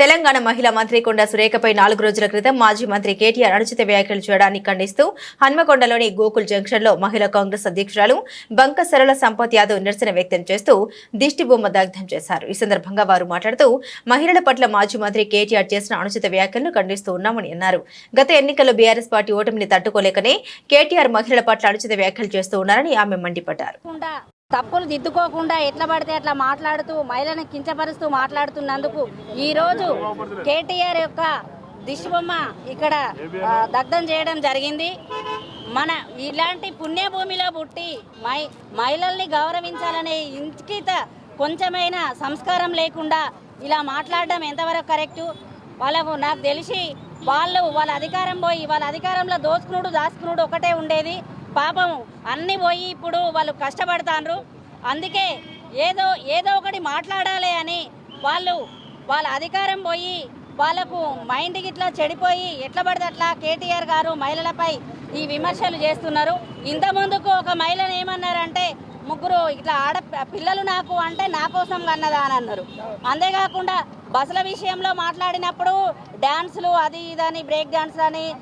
తెలంగాణ మహిళా మంత్రి కొండ సురేఖపై నాలుగు రోజుల క్రితం మాజీ మంత్రి కేటీఆర్ అనుచిత వ్యాఖ్యలు చేయడాన్ని ఖండిస్తూ హన్మకొండలోని గోకుల్ జంక్షన్లో మహిళా కాంగ్రెస్ అధ్యక్షురాలు బంక సరళ సంపత్ యాదవ్ నిరసన వ్యక్తం చేస్తూ దిష్టిబొమ్మ దగ్ధం చేశారు. ఈ సందర్భంగా వారు మాట్లాడుతూ మహిళల పట్ల మాజీ మంత్రి కేటీఆర్ చేసిన అనుచిత వ్యాఖ్యలను ఖండిస్తూ ఉన్నామని అన్నారు. గత ఎన్నికల్లో బీఆర్ఎస్ పార్టీ ఓటమిని తట్టుకోలేకనే కేటీఆర్ మహిళల పట్ల అనుచిత వ్యాఖ్యలు చేస్తూ ఉన్నారని ఆమె మండిపడ్డారు. తప్పులు దిద్దుకోకుండా ఎట్లా పడితే అట్లా మాట్లాడుతూ మహిళను కించపరుస్తూ మాట్లాడుతున్నందుకు ఈరోజు కేటీఆర్ యొక్క దిశబొమ్మ ఇక్కడ దగ్ధం చేయడం జరిగింది. మన ఇలాంటి పుణ్యభూమిలో పుట్టి మై మహిళల్ని గౌరవించాలనే ఇంకిత కొంచెమైన సంస్కారం లేకుండా ఇలా మాట్లాడడం ఎంతవరకు కరెక్టు? వాళ్ళకు నాకు తెలిసి వాళ్ళు వాళ్ళ అధికారం పోయి వాళ్ళ అధికారంలో దోచుకునుడు దాచుకునుడు ఒకటే ఉండేది. పాపం అన్ని పోయి ఇప్పుడు వాళ్ళు కష్టపడతాండ్రు. అందుకే ఏదో ఏదో ఒకటి మాట్లాడాలి అని వాళ్ళు వాళ్ళ అధికారం పోయి వాళ్ళకు మైండ్కి ఇట్లా చెడిపోయి ఎట్లా పడితే అట్లా కేటీఆర్ గారు మహిళలపై ఈ విమర్శలు చేస్తున్నారు. ఇంత ముందుకు ఒక మహిళను ఏమన్నారంటే ముగ్గురు ఇట్లా ఆడ పిల్లలు నాకు అంటే నా కోసం కన్నదా అని అన్నారు. అంతేకాకుండా బస్సుల విషయంలో మాట్లాడినప్పుడు డ్యాన్సులు అది ఇదని బ్రేక్ డ్యాన్స్ అని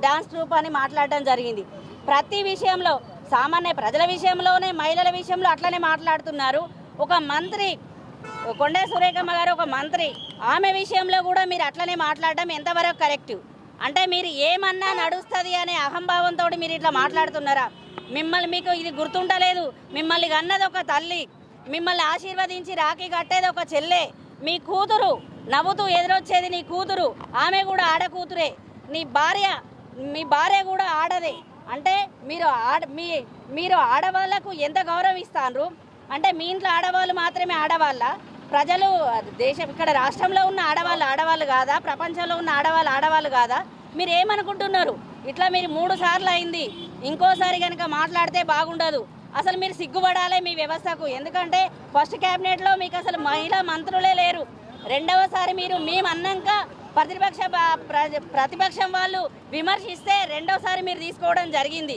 డ్యాన్స్ డా- ట్రూప్ అని మాట్లాడడం జరిగింది. ప్రతి విషయంలో సామాన్య ప్రజల విషయంలోనే మహిళల విషయంలో అట్లనే మాట్లాడుతున్నారు. ఒక మంత్రి కొండే సురేఖమ్మ గారు ఒక మంత్రి ఆమె విషయంలో కూడా మీరు అట్లనే మాట్లాడడం ఎంతవరకు కరెక్ట్? అంటే మీరు ఏమన్నా నడుస్తుంది అనే అహంభావంతో మీరు ఇట్లా మాట్లాడుతున్నారా? మిమ్మల్ని మీకు ఇది గుర్తుండలేదు. మిమ్మల్ని కన్నది ఒక తల్లి. మిమ్మల్ని ఆశీర్వదించి రాఖీ కట్టేది ఒక చెల్లె. మీ కూతురు నవ్వుతూ ఎదురొచ్చేది నీ కూతురు. ఆమె కూడా ఆడ కూతురే నీ భార్య మీ భార్య కూడా ఆడదే. అంటే మీరు ఆడ మీ మీరు ఆడవాళ్ళకు ఎంత గౌరవం అంటే మీ ఇంట్లో ఆడవాళ్ళు మాత్రమే ఆడవాళ్ళ? ప్రజలు దేశం ఇక్కడ రాష్ట్రంలో ఉన్న ఆడవాళ్ళు ఆడవాళ్ళు కాదా? ప్రపంచంలో ఉన్న ఆడవాళ్ళు ఆడవాళ్ళు కాదా? మీరు ఏమనుకుంటున్నారు? ఇట్లా మీరు మూడు సార్లు అయింది. ఇంకోసారి కనుక మాట్లాడితే బాగుండదు. అసలు మీరు సిగ్గుపడాలి మీ వ్యవస్థకు. ఎందుకంటే ఫస్ట్ క్యాబినెట్లో మీకు అసలు మహిళా మంత్రులే లేరు. రెండవసారి మీరు మేము అన్నాక ప్రతిపక్ష ప్రతిపక్షం వాళ్ళు విమర్శిస్తే రెండోసారి మీరు తీసుకోవడం జరిగింది.